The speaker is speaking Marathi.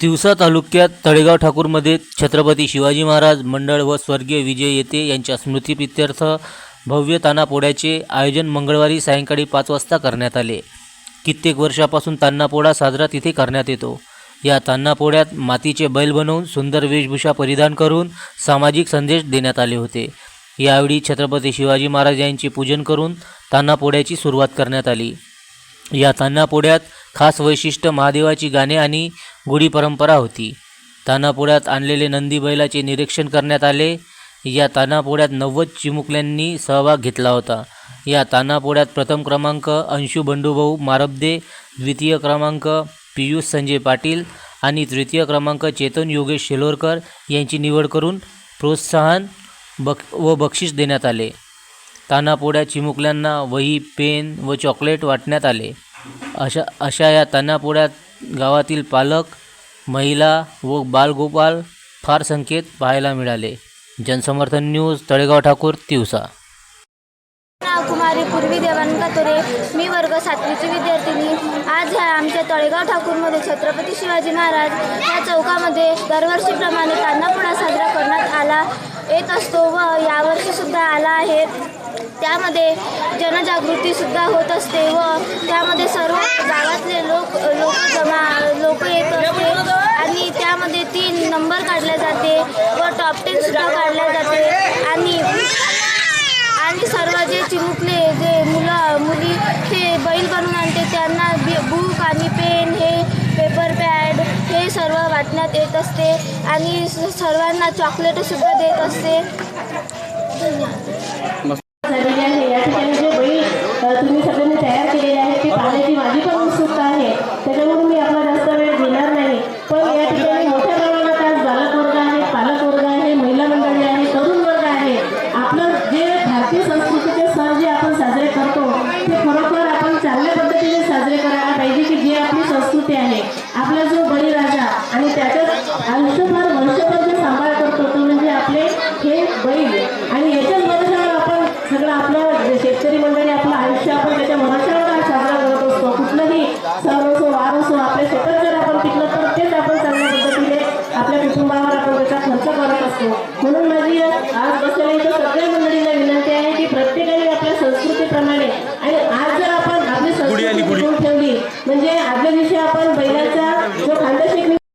तिवसा तालुक्यात तळेगाव ठाकूरमध्ये छत्रपती शिवाजी महाराज मंडळ व स्वर्गीय विजय येते यांच्या स्मृतिप्रित्यर्थ भव्य तानापोळ्याचे आयोजन मंगळवारी सायंकाळी पाच वाजता करण्यात आले. कित्येक वर्षापासून तान्हापोळा साजरा तिथे करण्यात येतो. या तान्हापोळ्यात मातीचे बैल बनवून सुंदर वेशभूषा परिधान करून सामाजिक संदेश देण्यात आले होते. यावेळी छत्रपती शिवाजी महाराज यांचे पूजन करून तान्हापोळ्याची सुरुवात करण्यात आली. या तान्हापोळ्यात खास वैशिष्ट्य महादेवाची गाणे आणि गुढी परंपरा होती. तानापोळ्यात आणलेले नंदी बैलाचे निरीक्षण करण्यात आले. या तान्हापोळ्यात नव्वद चिमुकल्यांनी सहभाग घेतला होता. या तानापोळ्यात प्रथम क्रमांक अंशू बंडूभाऊ मारबदे द्वितीय क्रमांक पियुष संजय पाटील आणि तृतीय क्रमांक चेतन योगेश शेलोरकर यांची निवड करून प्रोत्साहन बक व बक्षीस देण्यात आले. तान्हापोळ्या चिमुकल्यांना वही पेन व चॉकलेट वाटण्यात आले. अशा अशा या तानापोड्यात गावातील पालक महिला व बालगोपाल फार संख्येत पाहायला मिळाले. जनसमर्थन न्यूज तळेगाव ठाकूर तिवसा. कुमारी पूर्वी देवानका तोरे. मी वर्ग सातवीची विद्यार्थिनी. आज ह्या आमच्या तळेगाव ठाकूरमध्ये छत्रपती शिवाजी महाराज या चौकामध्ये दरवर्षीप्रमाणे कान्हापुडा साजरा करण्यात आला येत असतो व यावर्षीसुद्धा आला आहे. त्यामध्ये जनजागृतीसुद्धा होत असते व त्यामध्ये सर्व गावातले लोक नंबर काढले जाते व टॉप टेनसुद्धा काढले जाते. आणि आणि सर्व जे चिमुकले जे मुलं मुली ते बैल बनवून आणते त्यांना बी बुक आणि पेन हे पेपर पॅड हे सर्व वाटण्यात येत असते. आणि सर्वांना चॉकलेटसुद्धा देत असते धन्यवाद झालेले आहे या ठिकाणी जे बैल अ, तुम्ही सगळ्यांनी तयार केलेले आहे ते पाहण्याची माझी पण उत्सुकता आहे त्याच्यामुळे मी आपला जास्त वेळ घेणार नाही पण या ठिकाणी मोठ्या प्रमाणात आज बालक वर्ग आहे पालक वर्ग आहे महिला मंडळी आहे तरुण वर्ग आहे आपलं जे भारतीय संस्कृतीचे सण जे आपण साजरे करतो ते खरोखर आपण चांगल्या पद्धतीने साजरे करायला पाहिजे की जी आपली आहे आपला जो बळीराजा आणि त्याच्यात आयुष्यभर वर्षभर जे सांभाळ करतो तो म्हणजे आपले हे बैल आणि याच्याच भरोशावर आपण सगळं आपलं जे शेतकरी मंडळी आपलं आयुष्य आपण त्याच्या भरोशावर साजरा करत असतो. कुठलंही सण असो वार असो आपल्या शेतात जर आपण पिकलं तर तेच आपण चांगल्या पद्धतीने आपल्या कुटुंबावर आपण त्याचा खर्च करत असतो. म्हणून माझी आज बसलेली सगळे विषयी आपण